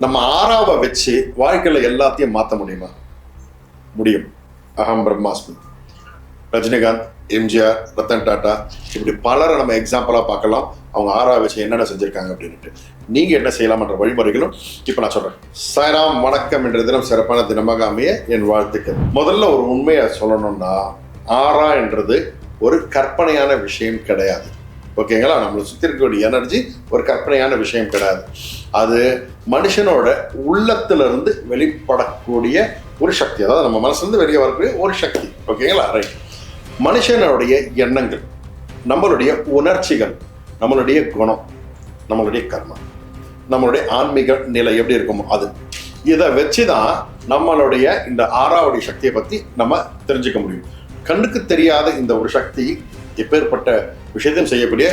நம்ம ஆறாவை வச்சு வாழ்க்கையில எல்லாத்தையும் மாற்ற முடியுமா? முடியும். அகம் பிரம்மாஸ்மி. ரஜினிகாந்த் எம்ஜிஆர் ரத்தன் டாட்டா இப்படி பலரை நம்ம எக்ஸாம்பிளாக பார்க்கலாம். அவங்க ஆறாவை வச்சு என்னென்ன செஞ்சுருக்காங்க அப்படின்ட்டு நீங்கள் என்ன செய்யலாம்ன்ற வழிமுறைகளும் இப்போ நான் சொல்கிறேன் சாய்ராம் வணக்கம் என்ற தினம் சிறப்பான தினமாக அமைய என் வாழ்த்துக்கள். முதல்ல ஒரு உண்மையை சொல்லணும்னா ஆறா என்றது ஒரு கற்பனையான விஷயம் கிடையாது. ஓகேங்களா? நம்மளை சுற்றி இருக்கக்கூடிய எனர்ஜி ஒரு கற்பனையான விஷயம் கிடையாது. அது மனுஷனோட உள்ளத்திலிருந்து வெளிப்படக்கூடிய ஒரு சக்தி. அதாவது நம்ம மனசுலேருந்து வெளியே வரக்கூடிய ஒரு சக்தி. ஓகேங்களா? ரைட் மனுஷனுடைய எண்ணங்கள் நம்மளுடைய உணர்ச்சிகள் நம்மளுடைய குணம் நம்மளுடைய கர்மம் நம்மளுடைய ஆன்மீக நிலை எப்படி இருக்குமோ அது. இதை வச்சு தான் நம்மளுடைய இந்த ஆறாவடி சக்தியை பற்றி நம்ம தெரிஞ்சுக்க முடியும். கண்ணுக்கு தெரியாத இந்த ஒரு சக்தி எப்பேற்பட்ட விஷயத்தையும் செய்யக்கூடிய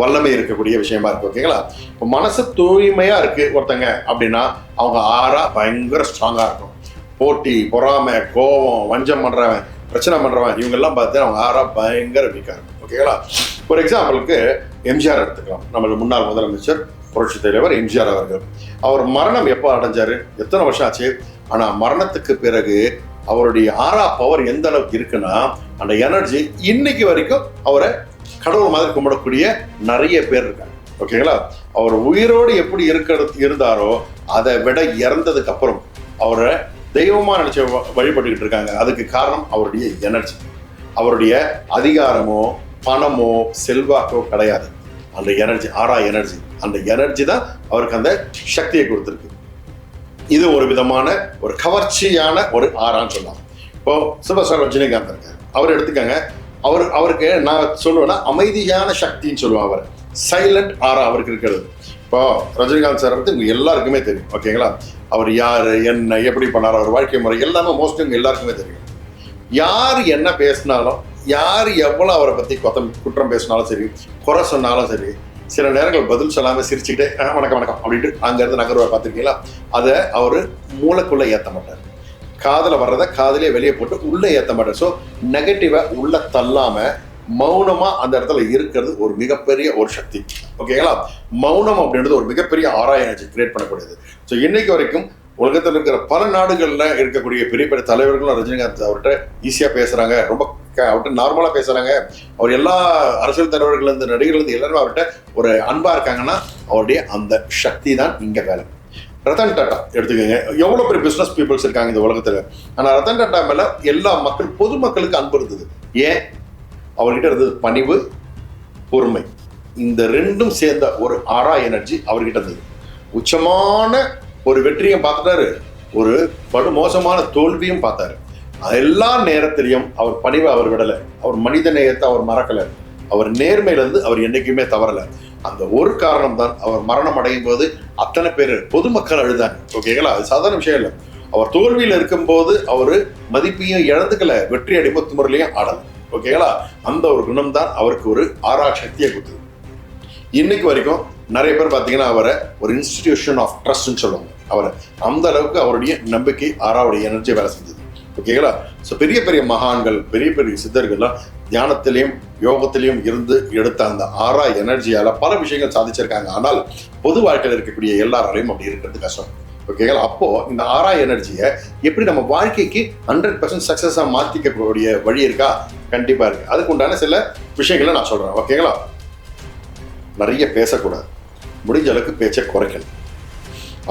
வல்லமை இருக்கக்கூடிய விஷயமா இருக்கு ஓகேங்களா? இப்போ மனசு தூய்மையா இருக்கு ஒருத்தங்க அப்படின்னா அவங்க ஆறா பயங்கர ஸ்ட்ராங்கா இருக்கும். போட்டி பொறாமை கோபம் வஞ்சம் பண்றவன் பிரச்சனை பண்றவன் இவங்கெல்லாம் பார்த்து அவங்க ஆறா பயங்கர வீக்கா இருக்கும் ஓகேங்களா? ஒரு எக்ஸாம்பிளுக்கு எம்ஜிஆர் எடுத்துக்கலாம். நம்மளுக்கு முன்னாள் முதலமைச்சர் புரட்சி தலைவர் எம்ஜிஆர் அவர்கள். அவர் மரணம் எப்போ அடைஞ்சாரு? எத்தனை வருஷம் ஆச்சு? ஆனா மரணத்துக்கு பிறகு அவருடைய ஆறா பவர் எந்த அளவுக்கு இருக்குன்னா அந்த எனர்ஜி இன்னைக்கு வரைக்கும் அவரை கடவுள் மாதிரி கும்பிடக்கூடிய நிறைய பேர் இருக்காங்க. ஓகேங்களா அவர் உயிரோடு எப்படி இருக்கிறது இருந்தாரோ அதை விட இறந்ததுக்கு அப்புறம் அவரை தெய்வமாக நினச்சி வ- வழிபட்டுக்கிட்டு இருக்காங்க. அதுக்கு காரணம் அவருடைய எனர்ஜி. அவருடைய அதிகாரமோ பணமோ செல்வாக்கோ கிடையாது. அந்த எனர்ஜி ஆறா எனர்ஜி. அந்த எனர்ஜி தான் அவருக்கு அந்த சக்தியை கொடுத்துருக்கு. இது ஒரு விதமான ஒரு கவர்ச்சியான ஒரு ஆறான்னு சொல்லலாம். இப்போ சூப்பர் ஸ்டார் ரஜினிகாந்த் இருக்காரு. அவர் எடுத்துக்கங்க. அவர் அவருக்கு நான் சொல்லுவேன்னா அமைதியான சக்தின்னு சொல்லுவேன் அவர். சைலண்ட் ஆரா அவருக்கு இருக்கிறது. இப்போ ரஜினிகாந்த் சார் வந்து எல்லாருக்குமே தெரியும் ஓகேங்களா அவர் யார் என்ன எப்படி பண்ணார் அவர் வாழ்க்கை முறை எல்லாமே மோஸ்ட்லி உங்க எல்லாருக்குமே தெரியும். யார் என்ன பேசினாலும் யார் எவ்வளோ அவரை பற்றி கொத்தம் குற்றம் பேசினாலும் சரி குறை சொன்னாலும் சரி சில நேரங்கள் பதில் சொல்லாமல் சிரிச்சுக்கிட்டே "ஆ, வணக்கம் வணக்கம் அப்படின்ட்டு அங்கேருந்து நகர்வை பார்த்துருக்கீங்களா? அதை அவர் மூளைக்குள்ளே ஏற்ற மாட்டார். காதில் வர்றதை காதலே வெளியே போட்டு உள்ளே ஏற்ற மாட்டேன். ஸோ நெகட்டிவை உள்ள தள்ளாமல் மௌனமாக அந்த இடத்துல இருக்கிறது ஒரு மிகப்பெரிய ஒரு சக்தி. ஓகேங்களா மௌனம் அப்படின்றது ஒரு மிகப்பெரிய ஆராய்ச்சி எனர்ஜி கிரியேட் பண்ணக்கூடியது. ஸோ இன்னைக்கு வரைக்கும் உலகத்தில் இருக்கிற பல நாடுகளில் இருக்கக்கூடிய பெரிய பெரிய தலைவர்களும் ரஜினிகாந்த் அவர்கிட்ட ஈஸியாக பேசுகிறாங்க ரொம்ப அவர்கிட்ட நார்மலாக பேசுகிறாங்க அவர் எல்லா அரசியல் தலைவர்கள் இருந்து நடிகர்கள் இருந்து எல்லாருமே அவர்கிட்ட ஒரு அன்பாக இருக்காங்கன்னா அவருடைய அந்த சக்தி தான் இங்கே வேலை. ரத்தன் டாட்டா எடுத்துக்கோங்க. எவ்வளோ பெரிய பிஸ்னஸ் பீப்புள்ஸ் இருக்காங்க இந்த உலகத்தில்? ஆனால் ரத்தன் டாட்டா மேலே எல்லா மக்கள் பொதுமக்களுக்கு அன்பு இருந்தது. ஏன்? அவர்கிட்ட இருந்தது பணிவு பொறுமை. இந்த ரெண்டும் சேர்ந்த ஒரு ஆறா எனர்ஜி அவர்கிட்ட இருந்தது. உச்சமான ஒரு வெற்றியும் பார்த்துட்டாரு. ஒரு படு மோசமான தோல்வியும் பார்த்தாரு. எல்லா நேரத்திலையும் அவர் பணிவை அவர் விடலை. அவர் மனித நேயத்தை அவர் மறக்கலை. அவர் நேர்மையிலிருந்து அவர் என்றைக்குமே தவறல. அந்த ஒரு காரணம் தான் அவர் மரணம் அடையும் போது அத்தனை பேர் பொதுமக்கள் அழுதாங்க. ஓகேங்களா? அது சாதாரண விஷயம் இல்லை. அவர் தோல்வியில் இருக்கும்போது அவர் மதிப்பையும் இழந்துக்கல. வெற்றி அடிமத்து முறையிலையும் ஆடல. ஓகேங்களா? அந்த ஒரு குணம் தான் அவருக்கு ஒரு ஆறா சக்தியை கொடுத்தது. இன்னைக்கு வரைக்கும் நிறைய பேர் பார்த்தீங்கன்னா அவரை ஒரு இன்ஸ்டிடியூஷன் ஆஃப் ட்ரஸ்ட்னு சொல்லுவாங்க. அவரை அந்த அளவுக்கு அவருடைய நம்பிக்கை ஆறாவுடைய எனர்ஜி வேலை செஞ்சது. ஓகேங்களா? ஸோ பெரிய பெரிய மகான்கள் பெரிய பெரிய சித்தர்கள்லாம் தியானத்திலையும் யோகத்திலையும் இருந்து எடுத்த அந்த ஆறா எனர்ஜியால பல விஷயங்கள் சாதிச்சிருக்காங்க. ஆனால் பொது வாழ்க்கையில் இருக்கக்கூடிய எல்லாராலையும் அப்படி இருக்கிறது கஷ்டம். ஓகேங்களா அப்போ இந்த ஆறா எனர்ஜியை எப்படி நம்ம வாழ்க்கைக்கு ஹண்ட்ரட் பர்சன்ட் சக்ஸஸாக மாற்றிக்கக்கூடிய வழி இருக்கா? கண்டிப்பாக இருக்கு. அதுக்கு உண்டான சில விஷயங்களை நான் சொல்கிறேன் ஓகேங்களா நிறைய பேசக்கூடாது. முடிஞ்ச அளவுக்கு பேச்சை குறைக்கணும்.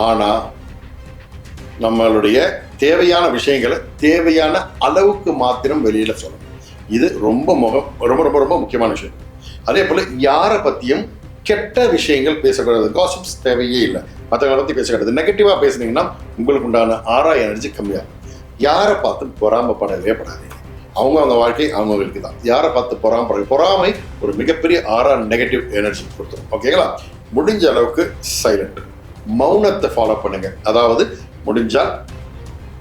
ஆனால் நம்மளுடைய தேவையான விஷயங்களை தேவையான அளவுக்கு மாத்திரம் வெளியில் சொல்லணும். இது ரொம்ப முகம் ரொம்ப ரொம்ப ரொம்ப முக்கியமான விஷயம். அதே போல் யாரை பற்றியும் கெட்ட விஷயங்கள் பேசக்கூடாது. காசிப்ஸ் தேவையே இல்லை. மற்றவங்களை பற்றி பேசக்கூடாது. நெகட்டிவாக பேசுனீங்கன்னா உங்களுக்கு உண்டான ஆறா எனர்ஜி கம்மியாகும். யாரை பார்த்து பொறாமப்படவே படாதீங்க. அவங்க அவங்க வாழ்க்கை அவங்களுக்கு தான். யாரை பார்த்து பொறாமப்படுறது பொறாமை ஒரு மிகப்பெரிய ஆறா நெகட்டிவ் எனர்ஜி கொடுத்துரும். ஓகேங்களா முடிஞ்ச அளவுக்கு சைலண்ட் மௌனத்தை ஃபாலோ பண்ணுங்க. அதாவது முடிஞ்சால்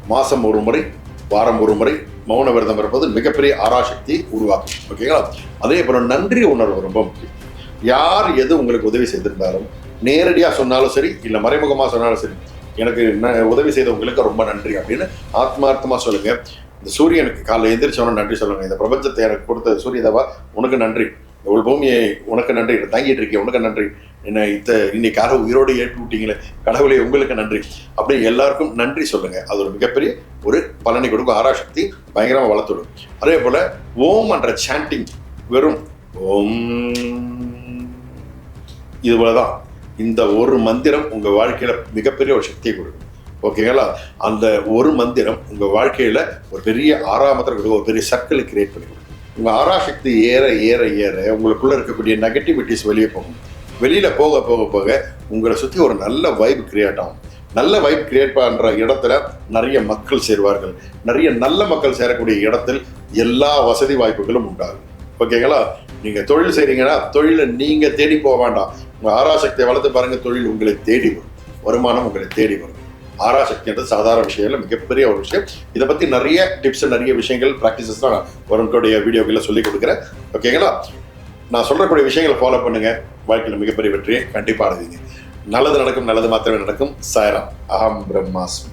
மாதம் ஒரு முறை வாரம் ஒரு முறை மௌன விரதம் இருப்பது மிகப்பெரிய ஆராசக்தி உருவாக்கும். ஓகேங்களா அதே போல நன்றி உணர்வு ரொம்ப முக்கியம். யார் எது உங்களுக்கு உதவி செய்திருந்தாலும் நேரடியாக சொன்னாலும் சரி இல்லை மறைமுகமாக சொன்னாலும் சரி எனக்கு ந- உதவி செய்தவங்களுக்கு ரொம்ப நன்றி அப்படின்னு ஆத்மார்த்தமாக சொல்லுங்கள் இந்த சூரியனுக்கு காலைல எந்திரிச்சவன நன்றி சொல்லுங்கள் இந்த பிரபஞ்சத்தை எனக்கு கொடுத்த சூரியதேவா உனக்கு நன்றி. இவ்வளவு பூமியை உனக்கு நன்றி தாங்கிட்டு இருக்கேன் உனக்கு நன்றி. என்ன இத்த இன்னைக்காக உயிரோடு ஏற்று விட்டீங்களே கடவுளே உங்களுக்கு நன்றி. அப்படி எல்லாருக்கும் நன்றி சொல்லுங்க. அது ஒரு மிகப்பெரிய ஒரு பலனை கொடுக்கும். ஆராசக்தி பயங்கரமாக வளர்த்துடும். அதே போல ஓம் என்ற சாண்டிங் வெறும் ஓம். இது போலதான் இந்த ஒரு மந்திரம் உங்க வாழ்க்கையில மிகப்பெரிய ஒரு சக்தியை கொடுக்கும். ஓகேங்களா? அந்த ஒரு மந்திரம் உங்க வாழ்க்கையில ஒரு பெரிய ஆறாமத்தில் கொடுக்கும். ஒரு பெரிய சர்க்கிளை கிரியேட் பண்ணி உங்கள் ஆராசக்தி ஏற ஏற ஏற உங்களுக்குள்ளே இருக்கக்கூடிய நெகட்டிவிட்டிஸ் வெளியே போகும். வெளியில் போக போக போக உங்களை சுற்றி ஒரு நல்ல வைப் கிரியேட் ஆகும். நல்ல வைப் கிரியேட் பண்ணுற இடத்துல நிறைய மக்கள் சேருவார்கள். நிறைய நல்ல மக்கள் சேரக்கூடிய இடத்தில் எல்லா வசதி வாய்ப்புகளும் உண்டாகும். ஓகேங்களா நீங்கள் தொழில் செய்கிறீங்கன்னா தொழிலை நீங்கள் தேடி போக வேண்டாம். உங்கள் ஆராசக்தியை வளர்த்து பாருங்கள் தொழில் உங்களை தேடி வரும். வருமானம் உங்களை தேடி வரும். ஆராசக்தின்றது சாதாரண விஷயம் இல்லை மிகப்பெரிய ஒரு விஷயம். இதை பற்றி நிறைய டிப்ஸ் நிறைய விஷயங்கள் ப்ராக்டிசஸ் தான் நான் வருண்கோடைய வீடியோக்களில் சொல்லி கொடுக்குறேன். ஓகேங்களா நான் சொல்கிறக்கூடிய விஷயங்களை ஃபாலோ பண்ணுங்கள் வாழ்க்கையில் மிகப்பெரிய வெற்றியை கண்டிப்பாக அடைவீங்க. நல்லது நடக்கும் நல்லது மாத்திரமே நடக்கும். சாயராம். அகம் பிரம்மாஸ்மி.